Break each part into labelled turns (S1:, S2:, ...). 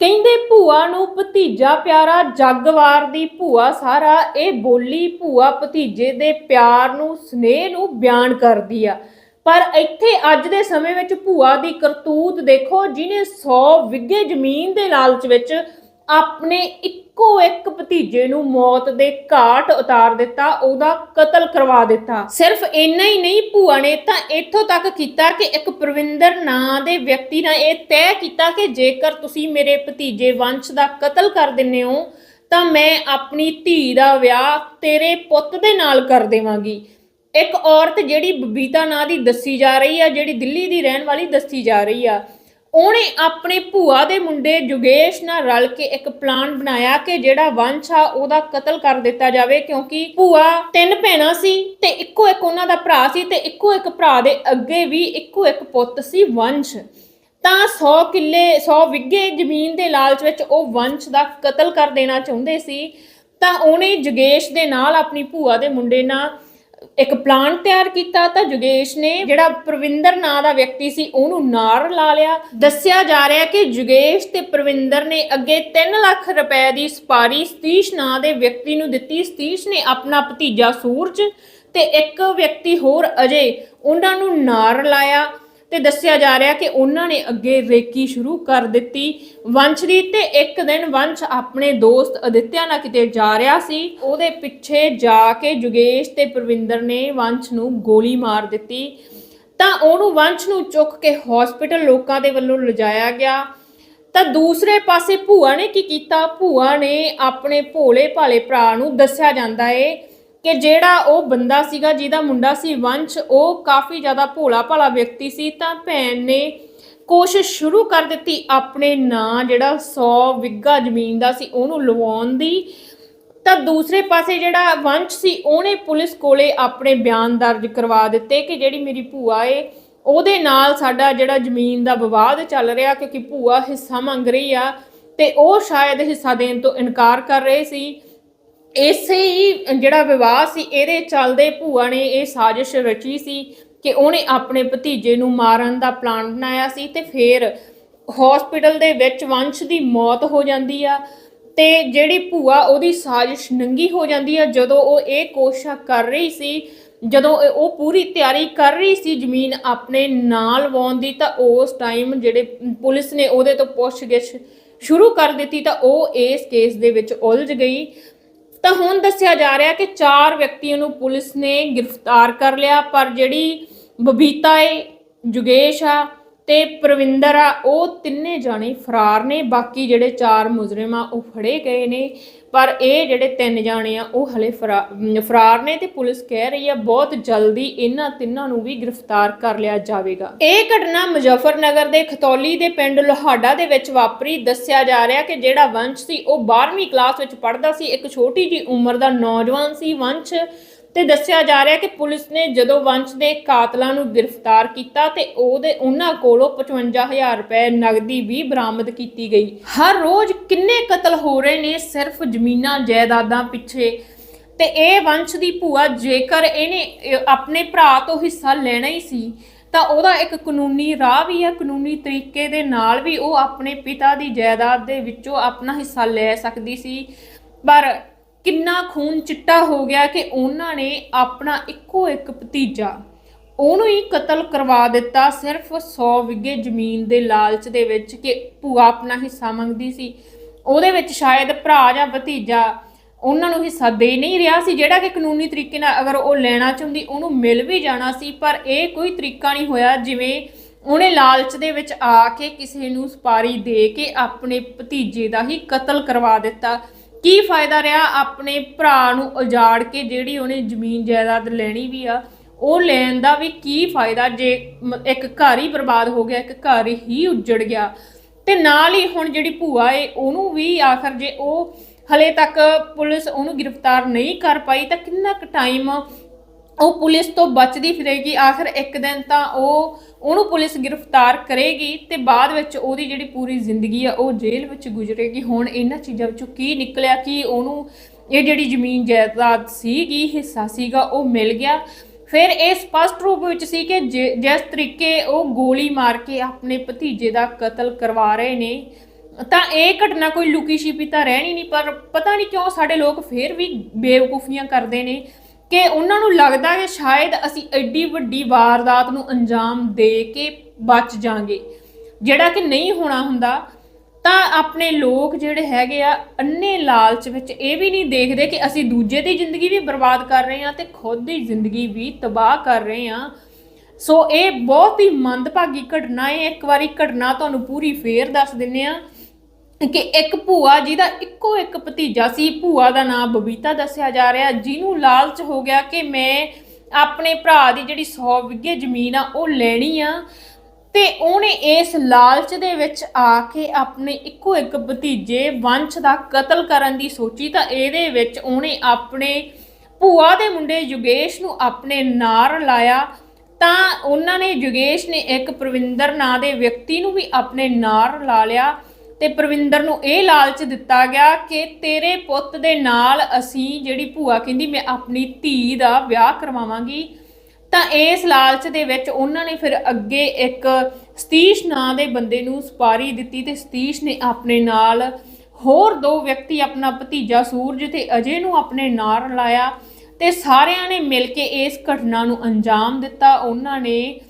S1: ਕਹਿੰਦੇ ਭੂਆ ਨੂੰ ਭਤੀਜਾ ਪਿਆਰਾ, ਜੱਗਵਾਰ ਦੀ ਭੂਆ ਸਾਰਾ। ਇਹ ਬੋਲੀ ਭੂਆ ਭਤੀਜੇ ਦੇ ਪਿਆਰ ਨੂੰ, ਸਨੇਹ ਨੂੰ ਬਿਆਨ ਕਰਦੀ ਆ। ਪਰ ਇੱਥੇ ਅੱਜ ਦੇ ਸਮੇਂ ਵਿੱਚ ਭੂਆ ਦੀ ਕਰਤੂਤ ਦੇਖੋ ਜਿਨੇ 100 ਵਿੱਗੇ ਜ਼ਮੀਨ ਦੇ ਲਾਲਚ ਵਿੱਚ ਆਪਣੇ ਇੱਕੋ ਇੱਕ ਭਤੀਜੇ ਨੂੰ ਮੌਤ ਦੇ ਘਾਟ ਉਤਾਰ ਦਿੱਤਾ, ਉਹਦਾ ਕਤਲ ਕਰਵਾ ਦਿੱਤਾ। ਸਿਰਫ ਇੰਨਾ ਹੀ ਨਹੀਂ ਭੂਆ ਨੇ ਤਾਂ ਇੱਥੋਂ ਤੱਕ ਕੀਤਾ ਕਿ ਇੱਕ ਪ੍ਰਵਿੰਦਰ ਨਾਂ ਦੇ ਵਿਅਕਤੀ ਨਾਲ ਇਹ ਤੈਅ ਕੀਤਾ ਕਿ ਜੇਕਰ ਤੁਸੀਂ ਮੇਰੇ ਭਤੀਜੇ ਵੰਸ਼ ਦਾ ਕਤਲ ਕਰ ਦਿੰਦੇ ਹੋ, ਤਾਂ ਮੈਂ ਆਪਣੀ ਧੀ ਦਾ ਵਿਆਹ ਤੇਰੇ ਪੁੱਤ ਦੇ ਨਾਲ ਕਰ ਦੇਵਾਂਗੀ। ਇੱਕ ਔਰਤ ਜਿਹੜੀ ਬਬੀਤਾ ਨਾਂ ਦੀ ਦੱਸੀ ਜਾ ਰਹੀ ਆ, ਜਿਹੜੀ ਦਿੱਲੀ ਦੀ ਰਹਿਣ ਵਾਲੀ ਦੱਸੀ ਜਾ ਰਹੀ ਆ। ਉਹਨੇ ਆਪਣੇ ਭੂਆ ਦੇ ਮੁੰਡੇ ਜੁਗੇਸ਼ ਨਾਲ ਰਲ ਕੇ ਇੱਕ ਪਲਾਨ ਬਣਾਇਆ ਕਿ ਜਿਹੜਾ ਵੰਸ਼ ਆ ਉਹਦਾ ਕਤਲ ਕਰ ਦਿੱਤਾ ਜਾਵੇ, ਕਿਉਂਕਿ ਭੂਆ ਤਿੰਨ ਭੈਣਾਂ ਸੀ ਤੇ ਇੱਕੋ ਇੱਕ ਉਹਨਾਂ ਦਾ ਭਰਾ ਸੀ ਤੇ ਇੱਕੋ ਇੱਕ ਭਰਾ ਦੇ ਅੱਗੇ ਵੀ ਇੱਕੋ ਇੱਕ ਪੁੱਤ ਸੀ ਵੰਸ਼। ਤਾਂ 100 ਕਿੱਲੇ 100 ਵਿੱਗੇ ਜ਼ਮੀਨ ਦੇ ਲਾਲਚ ਵਿੱਚ ਉਹ ਵੰਸ਼ ਦਾ ਕਤਲ ਕਰ ਦੇਣਾ ਚਾਹੁੰਦੇ ਸੀ। ਤਾਂ ਉਹਨੇ ਜੁਗੇਸ਼ ਦੇ ਨਾਲ ਆਪਣੀ ਭੂਆ ਦੇ ਮੁੰਡੇ ਨਾਲ ਇੱਕ ਪਲਾਨ ਤਿਆਰ ਕੀਤਾ ਤਾਂ ਜੁਗੇਸ਼ ਨੇ, ਜਿਹੜਾ ਪ੍ਰਵਿੰਦਰ ਨਾਂ ਦਾ ਵਿਅਕਤੀ ਸੀ, ਉਹਨੂੰ ਨਾਰ ਲਾ ਲਿਆ। ਦੱਸਿਆ ਜਾ ਰਿਹਾ ਕਿ ਜੁਗੇਸ਼ ਤੇ ਪ੍ਰਵਿੰਦਰ ਨੇ ਅੱਗੇ 3 ਲੱਖ ਰੁਪਏ ਦੀ ਸਪਾਰੀ ਸਤੀਸ਼ ਨਾਂ ਦੇ ਵਿਅਕਤੀ ਨੂੰ ਦਿੱਤੀ। ਸਤੀਸ਼ ਨੇ ਆਪਣਾ ਭਤੀਜਾ ਸੂਰਜ ਤੇ ਇੱਕ ਵਿਅਕਤੀ ਹੋਰ ਅਜੇ, ਉਹਨਾਂ ਨੂੰ ਨਾਰ ਲਾਇਆ। ਤੇ ਦੱਸਿਆ ਜਾ ਰਿਹਾ ਕਿ ਉਹਨਾਂ ਨੇ ਅੱਗੇ ਰੇਕੀ ਸ਼ੁਰੂ ਕਰ ਦਿੱਤੀ। ਵੰਸ਼ ਦੀ ਤੇ ਇੱਕ ਦਿਨ ਵੰਸ਼ ਆਪਣੇ ਦੋਸਤ ਅਦਿੱਤਿਆ ਨਾਲ ਕਿਤੇ ਜਾ ਰਿਹਾ ਸੀ। ਉਹਦੇ ਪਿੱਛੇ ਜਾ ਕੇ ਜੁਗੇਸ਼ ਤੇ ਪ੍ਰਵਿੰਦਰ ਨੇ ਵੰਸ਼ ਨੂੰ ਗੋਲੀ ਮਾਰ ਦਿੱਤੀ। ਤਾਂ ਉਹਨੂੰ ਵੰਸ਼ ਨੂੰ ਚੁੱਕ ਕੇ ਹਸਪੀਟਲ ਲੋਕਾਂ ਦੇ ਵੱਲੋਂ ਲਿਜਾਇਆ ਗਿਆ। ਤਾਂ ਦੂਸਰੇ ਪਾਸੇ ਭੂਆ ਨੇ ਕੀ ਕੀਤਾ? ਭੂਆ ਨੇ ਆਪਣੇ ਭੋਲੇ ਭਾਲੇ ਭਰਾ ਨੂੰ ਦੱਸਿਆ ਜਾਂਦਾ ਏ ਕਿ ਜਿਹੜਾ ਉਹ ਬੰਦਾ ਸੀਗਾ, ਜਿਹਦਾ ਮੁੰਡਾ ਸੀ ਵੰਸ਼, ਉਹ ਕਾਫੀ ਜ਼ਿਆਦਾ ਭੋਲਾ ਭਾਲਾ ਵਿਅਕਤੀ ਸੀ ਤਾਂ ਭੈਣ ਨੇ ਕੋਸ਼ਿਸ਼ ਸ਼ੁਰੂ ਕਰ ਦਿੱਤੀ ਆਪਣੇ ਨਾਂ ਜਿਹੜਾ 100 ਵਿੱਗਾ ਜ਼ਮੀਨ ਦਾ ਸੀ, ਉਹਨੂੰ ਲਵਾਉਣ ਦੀ। ਤਾਂ ਦੂਸਰੇ ਪਾਸੇ ਜਿਹੜਾ ਵੰਸ਼ ਸੀ, ਉਹਨੇ ਪੁਲਿਸ ਕੋਲੇ ਆਪਣੇ ਬਿਆਨ ਦਰਜ ਕਰਵਾ ਦਿੱਤੇ ਕਿ ਜਿਹੜੀ ਮੇਰੀ ਭੂਆ ਏ, ਉਹਦੇ ਨਾਲ ਸਾਡਾ ਜਿਹੜਾ ਜ਼ਮੀਨ ਦਾ ਵਿਵਾਦ ਚੱਲ ਰਿਹਾ ਕਿਉਂਕਿ ਭੂਆ ਹਿੱਸਾ ਮੰਗ ਰਹੀ ਆ ਤੇ ਉਹ ਸ਼ਾਇਦ ਹਿੱਸਾ ਦੇਣ ਤੋਂ ਇਨਕਾਰ ਕਰ ਰਹੇ ਸੀ। ਇਸੇ ਹੀ ਜਿਹੜਾ ਵਿਵਾਹ ਸੀ, ਇਹਦੇ ਚੱਲਦੇ ਭੂਆ ਨੇ ਇਹ ਸਾਜ਼ਿਸ਼ ਰਚੀ ਸੀ ਕਿ ਉਹਨੇ ਆਪਣੇ ਭਤੀਜੇ ਨੂੰ ਮਾਰਨ ਦਾ ਪਲਾਨ ਬਣਾਇਆ ਸੀ ਤੇ ਫਿਰ ਹਸਪੀਟਲ ਦੇ ਵਿੱਚ ਵੰਸ਼ ਦੀ ਮੌਤ ਹੋ ਜਾਂਦੀ ਆ ਤੇ ਜਿਹੜੀ ਭੂਆ ਉਹਦੀ ਸਾਜ਼ਿਸ਼ ਨੰਗੀ ਹੋ ਜਾਂਦੀ ਆ, ਜਦੋਂ ਉਹ ਇਹ ਕੋਸ਼ਿਸ਼ ਕਰ ਰਹੀ ਸੀ, ਜਦੋਂ ਉਹ ਪੂਰੀ ਤਿਆਰੀ ਕਰ ਰਹੀ ਸੀ ਜ਼ਮੀਨ ਆਪਣੇ ਨਾਲ ਲਵਾਉਣ ਦੀ, ਤਾਂ ਉਸ ਟਾਈਮ ਜਿਹੜੇ ਪੁਲਿਸ ਨੇ ਉਹਦੇ ਤੋਂ ਪੁੱਛਗਿੱਛ ਸ਼ੁਰੂ ਕਰ ਦਿੱਤੀ, ਤਾਂ ਉਹ ਇਸ ਕੇਸ ਦੇ ਵਿੱਚ ਉਲਝ ਗਈ। ਤਾਂ ਹੁਣ ਦੱਸਿਆ ਜਾ ਰਿਹਾ ਕਿ ਚਾਰ ਵਿਅਕਤੀਆਂ ਨੂੰ ਪੁਲਿਸ ਨੇ ਗ੍ਰਿਫਤਾਰ ਕਰ ਲਿਆ, ਪਰ ਜਿਹੜੀ ਬਬੀਤਾ ਏ, ਜੁਗੇਸ਼ ਆ ਤੇ ਪ੍ਰਵਿੰਦਰ ਆ, ਉਹ ਤਿੰਨੇ ਜਾਣੇ ਫਰਾਰ ਨੇ। ਬਾਕੀ ਜਿਹੜੇ ਚਾਰ ਮੁਜਰਮ ਆ, ਉਹ ਫੜੇ ਗਏ ਨੇ। ਪਰ ਇਹ ਜਿਹੜੇ ਤਿੰਨ ਜਾਣੇ ਆ, ਉਹ ਹਲੇ ਫਰਾਰ ਨੇ ਤੇ ਪੁਲਿਸ ਕਹਿ ਰਹੀ ਆ, ਬਹੁਤ ਜਲਦੀ ਇਹਨਾਂ ਤਿੰਨਾਂ ਨੂੰ ਵੀ ਗ੍ਰਿਫਤਾਰ ਕਰ ਲਿਆ ਜਾਵੇਗਾ। ਇਹ ਘਟਨਾ ਮੁਜ਼ਫਰਨਗਰ ਦੇ ਖਤੌਲੀ ਦੇ ਪਿੰਡ ਲੋਹਾਡਾ ਦੇ ਵਿੱਚ ਵਾਪਰੀ। ਦੱਸਿਆ ਜਾ ਰਿਹਾ ਕਿ ਜਿਹੜਾ ਵੰਸ਼ ਸੀ, ਉਹ 12ਵੀਂ ਕਲਾਸ ਵਿੱਚ ਪੜ੍ਹਦਾ ਸੀ। ਇੱਕ ਛੋਟੀ ਜੀ ਉਮਰ ਦਾ ਨੌਜਵਾਨ ਸੀ। ਵੰਸ਼ ਤੇ ਦੱਸਿਆ ਜਾ ਰਿਹਾ ਕਿ ਪੁਲਿਸ ਨੇ ਜਦੋਂ ਵੰਸ਼ ਦੇ ਕਾਤਲਾਂ ਨੂੰ ਗ੍ਰਿਫਤਾਰ ਕੀਤਾ ਤੇ ਉਹਦੇ ਉਹਨਾਂ ਕੋਲੋਂ 55000 ਰੁਪਏ ਨਗਦੀ ਵੀ ਬਰਾਮਦ ਕੀਤੀ ਗਈ। ਹਰ ਰੋਜ਼ ਕਿੰਨੇ ਕਤਲ ਹੋ ਰਹੇ ਨੇ ਸਿਰਫ ਜ਼ਮੀਨਾਂ ਜਾਇਦਾਦਾਂ ਪਿੱਛੇ। ਤੇ ਇਹ ਵੰਸ਼ ਦੀ ਭੂਆ, ਜੇਕਰ ਇਹਨੇ ਆਪਣੇ ਭਰਾ ਤੋਂ ਹਿੱਸਾ ਲੈਣਾ ਹੀ ਸੀ, ਤਾਂ ਉਹਦਾ ਇੱਕ ਕਾਨੂੰਨੀ ਰਾਹ ਵੀ ਹੈ ਕਾਨੂੰਨੀ ਤਰੀਕੇ ਦੇ ਨਾਲ ਵੀ ਉਹ ਆਪਣੇ ਪਿਤਾ ਦੀ ਜਾਇਦਾਦ ਦੇ ਵਿੱਚੋਂ ਆਪਣਾ ਹਿੱਸਾ ਲੈ ਸਕਦੀ ਸੀ। ਪਰ ਕਿੰਨਾ ਖੂਨ ਚਿੱਟਾ ਹੋ ਗਿਆ ਕਿ ਉਹਨਾਂ ਨੇ ਆਪਣਾ ਇੱਕੋ ਇੱਕ ਭਤੀਜਾ ਉਹਨੂੰ ਹੀ ਕਤਲ ਕਰਵਾ ਦਿੱਤਾ ਸਿਰਫ 100 ਵਿੱਗੇ ਜ਼ਮੀਨ ਦੇ ਲਾਲਚ ਦੇ ਵਿੱਚ ਕਿ ਭੂਆ ਆਪਣਾ ਹਿੱਸਾ ਮੰਗਦੀ ਸੀ। ਉਹਦੇ ਵਿੱਚ ਸ਼ਾਇਦ ਭਰਾ ਜਾਂ ਭਤੀਜਾ ਉਹਨਾਂ ਨੂੰ ਹਿੱਸਾ ਦੇ ਨਹੀਂ ਰਿਹਾ ਸੀ, ਜਿਹੜਾ ਕਿ ਕਾਨੂੰਨੀ ਤਰੀਕੇ ਨਾਲ ਅਗਰ ਉਹ ਲੈਣਾ ਚਾਹੁੰਦੀ, ਉਹਨੂੰ ਮਿਲ ਵੀ ਜਾਣਾ ਸੀ, ਪਰ ਇਹ ਕੋਈ ਤਰੀਕਾ ਨਹੀਂ ਹੋਇਆ ਜਿਵੇਂ ਉਹਨੇ ਲਾਲਚ ਦੇ ਵਿੱਚ ਆ ਕੇ ਕਿਸੇ ਨੂੰ ਸਪਾਰੀ ਦੇ ਕੇ ਆਪਣੇ ਭਤੀਜੇ ਦਾ ਹੀ ਕਤਲ ਕਰਵਾ ਦਿੱਤਾ। ਕੀ ਫਾਇਦਾ ਰਿਹਾ ਆਪਣੇ ਭਰਾ ਨੂੰ ਉਜਾੜ ਕੇ ਜਿਹੜੀ ਉਹਨੇ ਜ਼ਮੀਨ ਜਾਇਦਾਦ ਲੈਣੀ ਵੀ ਆ, ਉਹ ਲੈਣ ਦਾ ਵੀ ਕੀ ਫਾਇਦਾ ਜੇ ਇੱਕ ਘਰ ਹੀ ਬਰਬਾਦ ਹੋ ਗਿਆ, ਇੱਕ ਘਰ ਹੀ ਉੱਜੜ ਗਿਆ। ਤੇ ਨਾਲ ਹੀ ਹੁਣ ਜਿਹੜੀ ਭੂਆ ਏ, ਉਹਨੂੰ ਵੀ ਆਖਰ ਜੇ ਉਹ ਹਲੇ ਤੱਕ ਪੁਲਿਸ ਉਹਨੂੰ ਗ੍ਰਿਫਤਾਰ ਨਹੀਂ ਕਰ ਪਾਈ, ਤਾਂ ਕਿੰਨਾ ਕੁ ਟਾਈਮ ਉਹ ਪੁਲਿਸ ਤੋਂ ਬਚਦੀ ਫਿਰੇਗੀ, ਆਖਰ ਇੱਕ ਦਿਨ ਤਾਂ ਉਹ, ਉਹਨੂੰ ਪੁਲਿਸ ਗ੍ਰਿਫਤਾਰ ਕਰੇਗੀ ਤੇ ਬਾਅਦ ਵਿੱਚ ਉਹਦੀ ਜਿਹੜੀ ਪੂਰੀ ਜ਼ਿੰਦਗੀ ਆ, ਉਹ ਜੇਲ੍ਹ ਵਿੱਚ ਗੁਜ਼ਰੇਗੀ। ਹੁਣ ਇਹਨਾਂ ਚੀਜ਼ਾਂ ਵਿੱਚੋਂ ਕੀ ਨਿਕਲਿਆ, ਕਿ ਉਹਨੂੰ ਇਹ ਜਿਹੜੀ ਜ਼ਮੀਨ ਜਾਇਦਾਦ ਸੀਗੀ, ਹਿੱਸਾ ਸੀਗਾ, ਉਹ ਮਿਲ ਗਿਆ। ਫਿਰ ਇਹ ਸਪਸ਼ਟ ਰੂਪ ਵਿੱਚ ਸੀ ਕਿ ਜਿ- ਜਿਸ ਤਰੀਕੇ ਉਹ ਗੋਲੀ ਮਾਰ ਕੇ ਆਪਣੇ ਭਤੀਜੇ ਦਾ ਕਤਲ ਕਰਵਾ ਰਹੇ ਨੇ, ਤਾਂ ਇਹ ਘਟਨਾ ਕੋਈ ਲੁਕੀ ਛਿਪੀ ਤਾਂ ਰਹਿਣੀ ਨਹੀਂ, ਪਰ ਪਤਾ ਨਹੀਂ ਕਿਉਂ ਸਾਡੇ ਲੋਕ ਫੇਰ ਵੀ ਬੇਵਕੂਫੀਆਂ ਕਰਦੇ ਨੇ। ਕਿ ਉਹਨਾਂ ਨੂੰ ਲੱਗਦਾ ਕਿ ਸ਼ਾਇਦ ਅਸੀਂ ਐਡੀ ਵੱਡੀ ਵਾਰਦਾਤ ਨੂੰ ਅੰਜਾਮ ਦੇ ਕੇ ਬਚ ਜਾਾਂਗੇ। ਜਿਹੜਾ ਕਿ ਨਹੀਂ ਹੋਣਾ ਹੁੰਦਾ, ਤਾਂ ਆਪਣੇ ਲੋਕ ਜਿਹੜੇ ਹੈਗੇ ਆ, ਅੰਨੇ ਲਾਲਚ ਵਿੱਚ ਇਹ ਵੀ ਨਹੀਂ ਦੇਖਦੇ ਕਿ ਅਸੀਂ ਦੂਜੇ ਦੀ ਜ਼ਿੰਦਗੀ ਵੀ ਬਰਬਾਦ ਕਰ ਰਹੇ ਹਾਂ ਤੇ ਖੁਦ ਦੀ ਜ਼ਿੰਦਗੀ ਵੀ ਤਬਾਹ ਕਰ ਰਹੇ ਹਾਂ। ਸੋ ਇਹ ਬਹੁਤ ਹੀ ਮੰਦਭਾਗੀ ਘਟਨਾ ਹੈ। ਇੱਕ ਵਾਰੀ ਘਟਨਾ ਤੁਹਾਨੂੰ ਪੂਰੀ ਫੇਰ ਦੱਸ ਦਿੰਨੇ ਆ ਕਿ ਇੱਕ ਭੂਆ ਜਿਹਦਾ ਇੱਕੋ ਇੱਕ ਭਤੀਜਾ ਸੀ, ਭੂਆ ਦਾ ਨਾਮ ਬਬੀਤਾ ਦੱਸਿਆ ਜਾ ਰਿਹਾ, ਜਿਹਨੂੰ ਲਾਲਚ ਹੋ ਗਿਆ ਕਿ ਮੈਂ ਆਪਣੇ ਭਰਾ ਦੀ ਜਿਹੜੀ 100 ਵਿਗੇ ਜ਼ਮੀਨ ਆ, ਉਹ ਲੈਣੀ ਆ। ਤੇ ਉਹਨੇ ਇਸ ਲਾਲਚ ਦੇ ਵਿੱਚ ਆ ਕੇ ਆਪਣੇ ਇੱਕੋ ਇੱਕ ਭਤੀਜੇ ਵੰਸ਼ ਦਾ ਕਤਲ ਕਰਨ ਦੀ ਸੋਚੀ, ਤਾਂ ਇਹਦੇ ਵਿੱਚ ਉਹਨੇ ਆਪਣੇ ਭੂਆ ਦੇ ਮੁੰਡੇ ਯੁਗੇਸ਼ ਨੂੰ ਆਪਣੇ ਨਾਲ ਲਾਇਆ। ਤਾਂ ਉਹਨਾਂ ਨੇ ਯੁਗੇਸ਼ ਨੇ ਇੱਕ ਪ੍ਰਵਿੰਦਰ ਨਾਂ ਦੇ ਵਿਅਕਤੀ ਨੂੰ ਵੀ ਆਪਣੇ ਨਾਲ ਲਾ ਲਿਆ। ਤੇ ਪ੍ਰਵਿੰਦਰ ਨੂੰ ਇਹ ਲਾਲਚ ਦਿੱਤਾ ਗਿਆ ਕਿ ਤੇਰੇ ਪੁੱਤ ਦੇ ਨਾਲ ਅਸੀਂ ਜਿਹੜੀ ਭੂਆ ਕਹਿੰਦੀ ਮੈਂ ਆਪਣੀ ਧੀ ਦਾ ਵਿਆਹ ਕਰਵਾਵਾਂਗੀ, ਤਾਂ ਇਸ ਲਾਲਚ ਦੇ ਵਿੱਚ ਉਹਨਾਂ ਨੇ ਫਿਰ ਅੱਗੇ ਇੱਕ ਸਤੀਸ਼ ਨਾਂ ਦੇ ਬੰਦੇ ਨੂੰ ਸਪਾਰੀ ਦਿੱਤੀ ਤੇ ਸਤੀਸ਼ ਨੇ ਆਪਣੇ ਨਾਲ ਹੋਰ ਦੋ ਵਿਅਕਤੀ ਆਪਣਾ ਭਤੀਜਾ ਸੂਰਜ ਤੇ ਅਜੇ ਨੂੰ ਆਪਣੇ ਨਾਲ ਲਾਇਆ ਤੇ ਸਾਰਿਆਂ ਨੇ ਮਿਲ ਕੇ ਇਸ ਘਟਨਾ ਨੂੰ ਅੰਜਾਮ ਦਿੱਤਾ। ਉਹਨਾਂ ਨੇ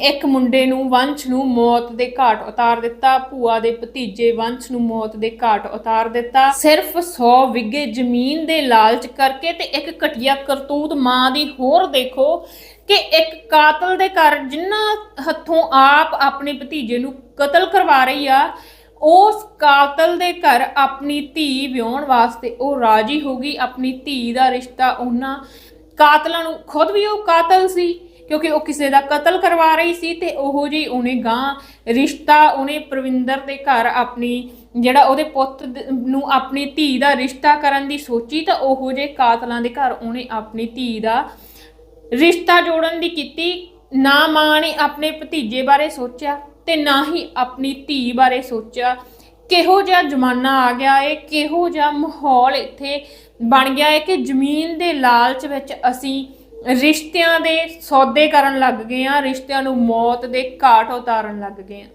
S1: ਇੱਕ ਮੁੰਡੇ ਨੂੰ ਵੰਸ਼ ਨੂੰ ਮੌਤ ਦੇ ਘਾਟ ਉਤਾਰ ਦਿੱਤਾ, ਭੂਆ ਦੇ ਭਤੀਜੇ ਵੰਸ਼ ਨੂੰ ਮੌਤ ਦੇ ਘਾਟ ਉਤਾਰ ਦਿੱਤਾ। ਸਿਰਫ 100 ਵਿਗੇ ਜ਼ਮੀਨ ਦੇ ਲਾਲਚ ਕਰਕੇ ਤੇ ਇੱਕ ਘਟੀਆ ਕਰਤੂਤ ਮਾਂ ਦੀ ਹੋਰ ਦੇਖੋ ਕਿ ਇੱਕ ਕਾਤਲ ਦੇ ਘਰ ਜਿੰਨਾ ਹੱਥੋਂ ਆਪ ਆਪਣੇ ਭਤੀਜੇ ਨੂੰ ਕਤਲ ਕਰਵਾ ਰਹੀ ਆ, ਉਸ ਕਾਤਲ ਦੇ ਘਰ ਆਪਣੀ ਧੀ ਵਿਆਹਣ ਵਾਸਤੇ ਉਹ ਰਾਜੀ ਹੋ ਗਈ। ਆਪਣੀ ਧੀ ਦਾ ਰਿਸ਼ਤਾ ਉਹਨਾਂ ਕਾਤਲਾਂ ਨੂੰ, ਖੁਦ ਵੀ ਉਹ ਕਾਤਲ ਸੀ। ਕਿਉਂਕਿ ਉਹ ਕਿਸੇ ਦਾ ਕਤਲ ਕਰਵਾ ਰਹੀ ਸੀ ਤੇ ਉਹੋ ਜੀ ਉਹਨੇ ਗਾਂ, ਰਿਸ਼ਤਾ ਉਹਨੇ ਪ੍ਰਵਿੰਦਰ ਦੇ ਘਰ ਆਪਣੀ, ਜਿਹੜਾ ਉਹਦੇ ਪੁੱਤ ਨੂੰ ਆਪਣੀ ਧੀ ਦਾ ਰਿਸ਼ਤਾ ਕਰਨ ਦੀ ਸੋਚੀ ਤਾਂ ਉਹੋ ਜੇ ਕਾਤਲਾਂ ਦੇ ਘਰ ਉਹਨੇ ਆਪਣੀ ਧੀ ਦਾ ਰਿਸ਼ਤਾ ਜੋੜਨ ਦੀ ਕੀਤੀ। ਨਾ ਮਾਂ ਨੇ ਆਪਣੇ ਭਤੀਜੇ ਬਾਰੇ ਸੋਚਿਆ ਤੇ ਨਾ ਹੀ ਆਪਣੀ ਧੀ ਬਾਰੇ ਸੋਚਿਆ। ਕਿਹੋ ਜਿਹਾ ਜ਼ਮਾਨਾ ਆ ਗਿਆ ਏ, ਕਿਹੋ ਜਿਹਾ ਮਾਹੌਲ ਇੱਥੇ ਬਣ ਗਿਆ ਏ ਕਿ ਜ਼ਮੀਨ ਦੇ ਲਾਲਚ ਵਿੱਚ ਅਸੀਂ ਰਿਸ਼ਤਿਆਂ ਦੇ ਸੌਦੇ ਕਰਨ ਲੱਗ ਗਏ ਆ, ਰਿਸ਼ਤਿਆਂ ਨੂੰ ਮੌਤ ਦੇ ਘਾਟ ਉਤਾਰਨ ਲੱਗ ਗਏ ਆ।